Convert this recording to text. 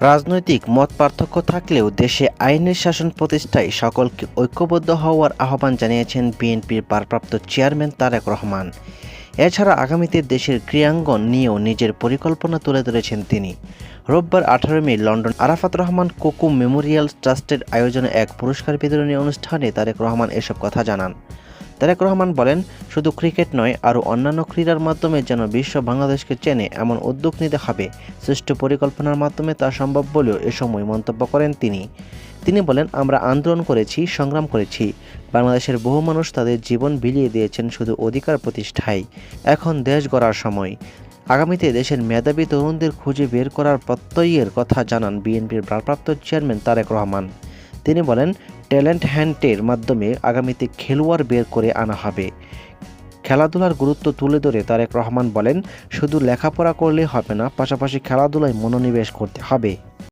রাজনৈতিক মত পার্থক্য থাকলেও দেশে আইনের শাসন প্রতিষ্ঠায় সকলকে ঐক্যবদ্ধ হওয়ার আহ্বান জানিয়েছেন বিএনপির ভারপ্রাপ্ত চেয়ারম্যান তারেক রহমান। এছাড়া আগামীতে দেশের ক্রীড়াঙ্গন নিয়েও নিজের পরিকল্পনা তুলে ধরেছেন তিনি। রোববার আঠারো May London Arafat Rahman Koko memorial ট্রাস্টের আয়োজনে এক পুরস্কার বিতরণী অনুষ্ঠানে তারেক রহমান এসব কথা জানান। তারেক রহমান বলেন, শুধু ক্রিকেট নয়, আরও অন্যান্য ক্রীড়ার মাধ্যমে যেন বিশ্ব বাংলাদেশকে চেনে এমন উদ্যোগ নিতে হবে। সুষ্ঠু পরিকল্পনার মাধ্যমে তা সম্ভব বলেও এ সময় মন্তব্য করেন তিনি। তিনি বলেন, আমরা আন্দোলন করেছি, সংগ্রাম করেছি। বাংলাদেশের বহু মানুষ তাদের জীবন বিলিয়ে দিয়েছেন শুধু অধিকার প্রতিষ্ঠায়। এখন দেশ গড়ার সময়। আগামীতে দেশের মেধাবী তরুণদের খুঁজে বের করার প্রত্যয়ের কথা জানান বিএনপির ভারপ্রাপ্ত চেয়ারম্যান তারেক রহমান। তিনি বলেন ট্যালেন্ট হ্যান্টের মাধ্যমে আগামীতে খেলোয়াড় বের করে আনা হবে। খেলাধুলার গুরুত্ব তুলে ধরে তারেক রহমান বলেন, শুধু লেখাপড়া করলে হবে না, পাশাপাশি খেলাধুলায় মনোনিবেশ করতে হবে।